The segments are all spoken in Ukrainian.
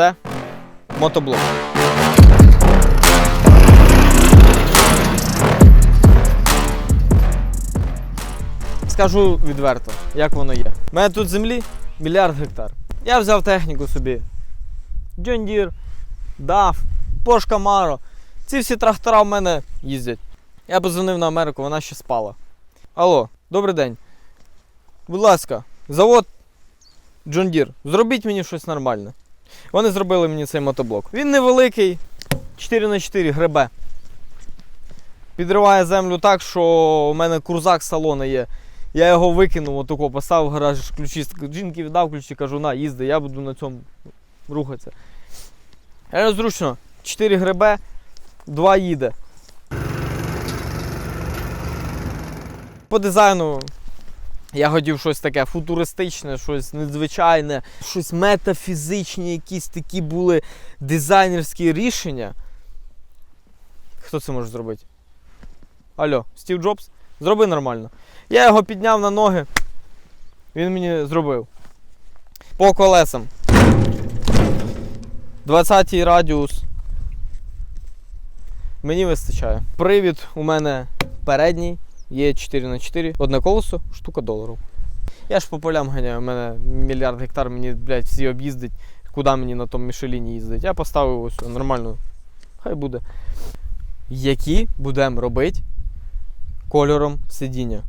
Це мотоблок. Скажу відверто, як воно є. У мене тут землі мільярд гектар. Я взяв техніку собі. John Deere, DAF, Porsche Camaro. Ці всі трактора в мене їздять. Я позвонив на Америку, вона ще спала. Алло, добрий день. Будь ласка, завод John Deere, зробіть мені щось нормальне. Вони зробили мені цей мотоблок. Він невеликий, 4х4 гребе. Підриває землю так, що у мене крузак з салону є. Я його викинув, отако, поставив в гараж ключі. Жінки віддав ключі, кажу, на, їзди, я буду на цьому рухатися. Реально зручно. 4 гребе, 2 їде. По дизайну я хотів щось таке футуристичне, щось незвичайне, щось метафізичні, якісь такі були дизайнерські рішення. Хто це може зробити? Алло, Стів Джобс, зроби нормально. Я його підняв на ноги. Він мені зробив. По колесам. 20-й радіус. Мені вистачає. Привід у мене передній, є 4х4, одне колесо, штука доларів. Я ж по полям ганяю, у мене мільярд гектар, мені, блядь, всі об'їздить, куди мені на тому Мішеліні їздить. Я поставив ось нормально. Хай буде. Які будемо робити кольором сидіння.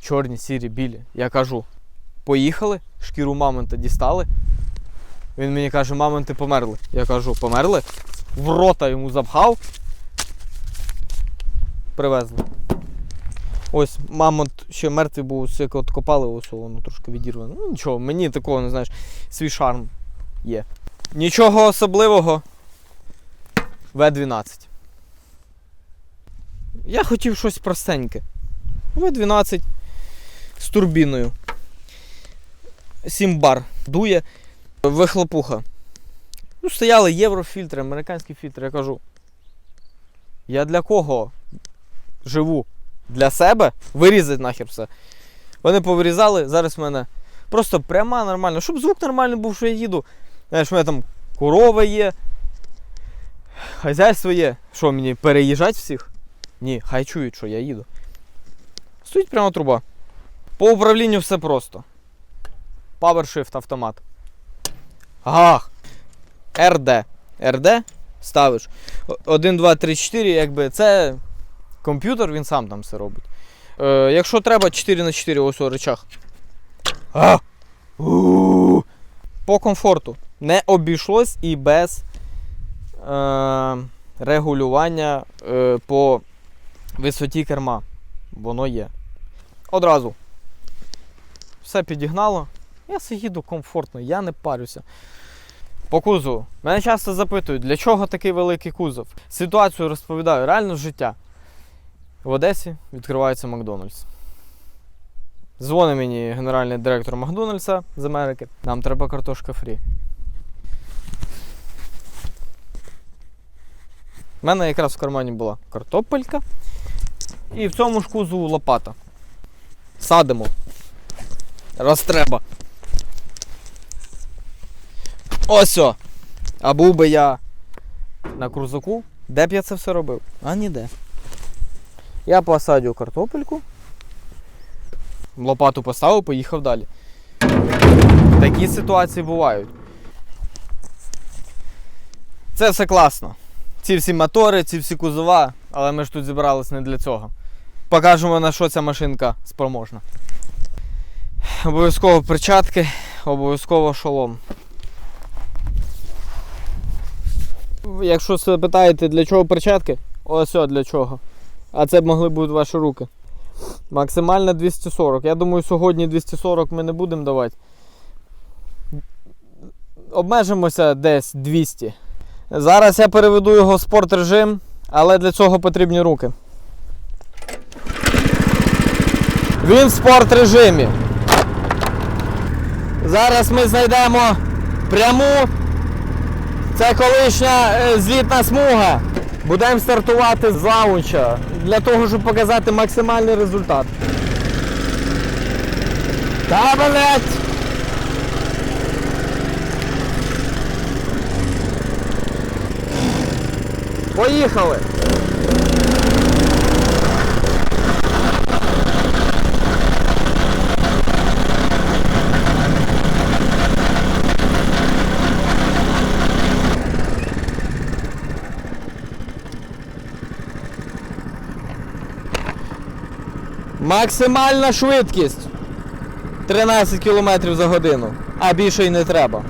Чорні, сірі, білі. Я кажу, поїхали, шкіру мамонта дістали. Він мені каже, мамонти померли. Я кажу, померли? В рота йому запхав. Привезли. Ось мамонт ще мертвий був, як от копали, ось воно трошки відірвано. Ну нічого, мені такого, не знаєш, свій шарм є. Нічого особливого. В12. Я хотів щось простеньке. В12 з турбіною. 7 бар дує. Вихлопуха. Ну, стояли єврофільтри, американські фільтри. Я кажу. Я для кого живу? Для себе? Вирізати нахер все. Вони повирізали, зараз в мене просто пряма нормально. Щоб звук нормальний був, що я їду. Знаєш, у мене там корова є. Хазяйство є. Що мені переїжджати всіх? Ні, хай чують, що я їду. Стоїть прямо труба. По управлінню все просто. PowerShift автомат. Ах. РД. РД ставиш. 1, 2, 3, 4, якби це комп'ютер, він сам там все робить. Е, якщо треба 4 на 4 ось у речах. А! По комфорту. Не обійшлось і без е, регулювання е, по висоті керма. Воно є. Одразу. Все підігнало. Я все їду комфортно, я не парюся. По кузову. Мене часто запитують, для чого такий великий кузов. Ситуацію розповідаю, реально з життя. В Одесі відкривається Макдональдс. Дзвонить мені генеральний директор Макдональдса з Америки. Нам треба картошка фрі. У мене якраз в кармані була картопелька. І в цьому ж кузову лопата. Садимо. Раз треба. Ось! А був би я на крузаку, де б я це все робив? А ніде. Я посадив картопельку, лопату поставив, поїхав далі. Такі ситуації бувають. Це все класно. Ці всі мотори, ці всі кузова, але ми ж тут зібрались не для цього. Покажемо на що ця машинка спроможна. Обов'язково перчатки, обов'язково шолом. Якщо себе питаєте, для чого перчатки, ось для чого. А це б могли бути ваші руки. Максимально 240. Я думаю, сьогодні 240 ми не будемо давати. Обмежимося десь 200. Зараз я переведу його в спорт режим, але для цього потрібні руки. Він в спорт режимі. Зараз ми знайдемо пряму. Це колишня е, злітна смуга. Будемо стартувати з лаунча для того, щоб показати максимальний результат. Та блять! Поїхали! Максимальна швидкість 13 км за годину, а більше й не треба.